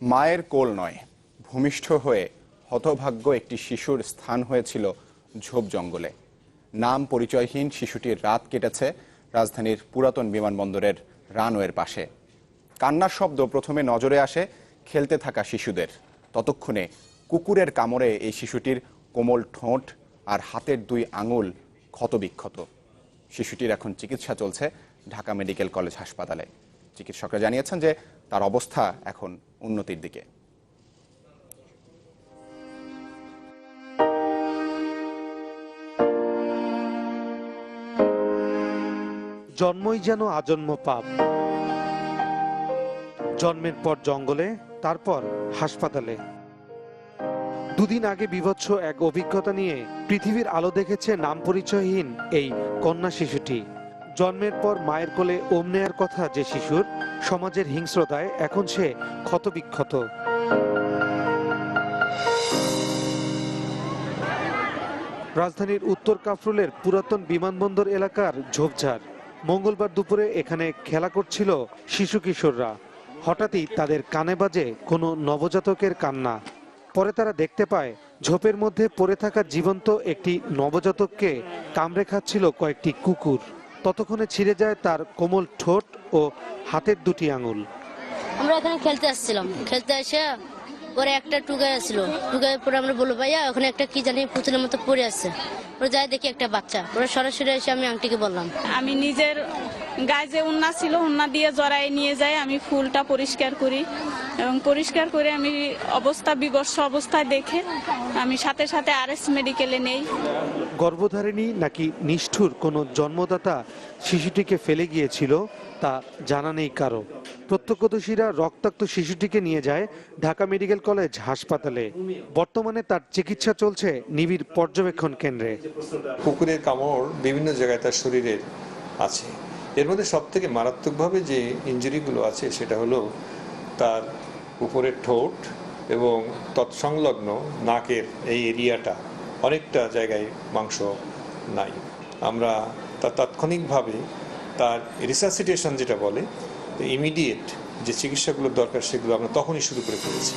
মায়ের কোল নয়, ভূমিষ্ঠ হয়ে হতভাগ্য একটি শিশুর স্থান হয়েছিল ঝোপ জঙ্গলে। নাম পরিচয়হীন শিশুটির রাত কেটেছে রাজধানীর পুরাতন বিমানবন্দরের রানওয়ের পাশে। কান্নার শব্দ প্রথমে নজরে আসে খেলতে থাকা শিশুদের। ততক্ষণে কুকুরের কামড়ে এই শিশুটির কোমল ঠোঁট আর হাতের দুই আঙুল ক্ষতবিক্ষত। শিশুটির এখন চিকিৎসা চলছে ঢাকা মেডিকেল কলেজ হাসপাতালে। চিকিৎসকরা জানিয়েছেন যে তার অবস্থা এখন উন্নতির দিকে। জন্মই যেন আজন্ম পাপ। জন্মের পর জঙ্গলে, তারপর হাসপাতালে। দুদিন আগে বিভৎস এক অভিজ্ঞতা নিয়ে পৃথিবীর আলো দেখেছে নাম পরিচয়হীন এই কন্যা শিশুটি। জন্মের পর মায়ের কোলে ওম নেয়ার কথা যে শিশুর, সমাজের হিংস্রতায় এখন সে ক্ষতবিক্ষত। রাজধানীর উত্তর কাফরুলের পুরাতন বিমানবন্দর এলাকার ঝোপঝাড়। মঙ্গলবার দুপুরে এখানে খেলা করছিল শিশু কিশোররা। হঠাৎই তাদের কানে বাজে কোনো নবজাতকের কান্না। পরে তারা দেখতে পায়, ঝোপের মধ্যে পড়ে থাকা জীবন্ত একটি নবজাতককে কামড়ে খাচ্ছিল কয়েকটি কুকুর। ততক্ষণে ছিঁড়ে যায় তার কোমল ঠোঁট ও হাতের দুটি আঙুল। আমরা এখানে খেলতে আসছিলাম। খেলতে এসে পরে একটা টুকে আসলো। টুকে পরে আমরা বলব ভাইয়া ওখানে একটা কি জানি পুতুলের মতো পড়ে আছে। ওরা যাই দেখি একটা বাচ্চা। ওরা সরাসরি এসে আমি আংটিকে বললাম। আমি নিজের গায়ে যে উন্না ছিল উন্না দিয়ে জড়াই নিয়ে যাই আমি ফুলটা পরিষ্কার করি এবং পরিষ্কার করে আমি অবস্থা বিবর্ষ অবস্থায় দেখে আমি সাথে সাথে আরএস মেডিকেলে নেই। গর্ভধারিণী নাকি নিষ্ঠুর কোনো জন্মদাতা শিশুটিকে ফেলে গিয়েছিল তা জানা নেই কারও। প্রত্যক্ষদর্শীরা রক্তাক্ত শিশুটিকে নিয়ে যায় ঢাকা মেডিকেল কলেজ হাসপাতালে। বর্তমানে তার চিকিৎসা চলছে নিবিড় পর্যবেক্ষণ কেন্দ্রে। কুকুরের কামড় বিভিন্ন জায়গায় তার শরীরের আছে। এর মধ্যে সব থেকে মারাত্মকভাবে যে ইঞ্জুরিগুলো আছে, সেটা হলো তার উপরের ঠোঁট এবং তৎসংলগ্ন নাকের এই এরিয়াটা। অনেকটা জায়গায় মাংস নাই। আমরা তা তাৎক্ষণিকভাবে তার রিসাসিটেশন যেটা বলে ইমিডিয়েট যে চিকিৎসাগুলো দরকার, সেগুলো আমরা তখনই শুরু করে ফেলেছি।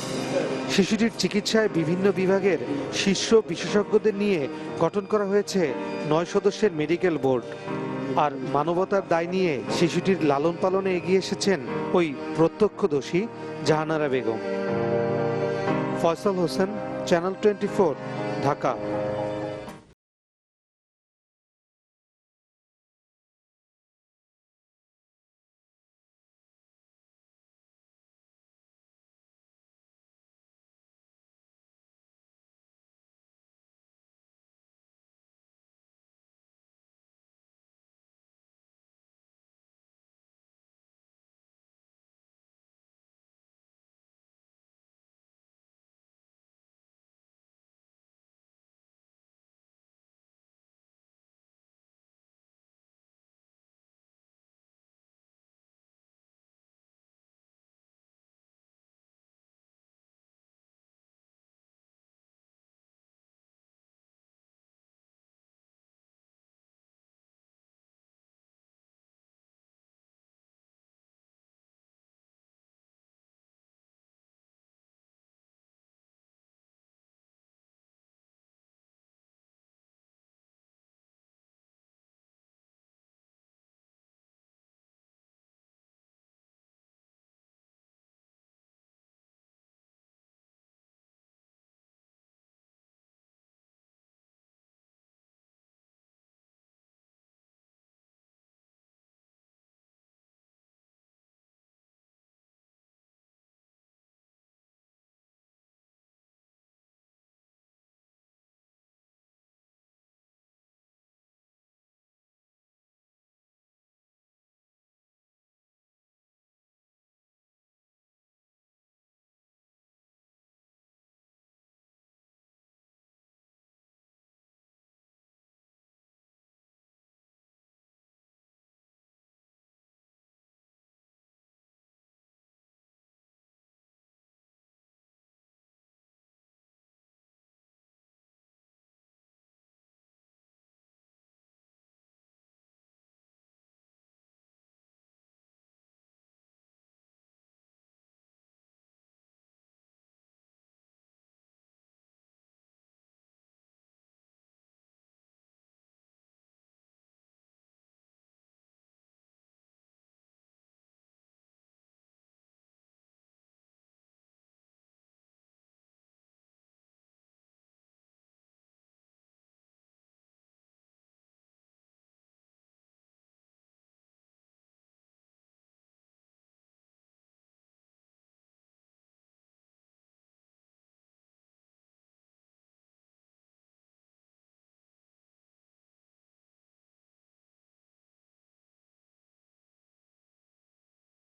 শিশুটির চিকিৎসায় বিভিন্ন বিভাগের শীর্ষ বিশেষজ্ঞদের নিয়ে গঠন করা হয়েছে নয় সদস্যের মেডিকেল বোর্ড। আর মানবতার দায় নিয়ে শিশুটির লালন পালনে এগিয়ে এসেছেন ওই প্রত্যক্ষদর্শী Jahanara Begum. Faisal Hossain channel twenty Dhaka.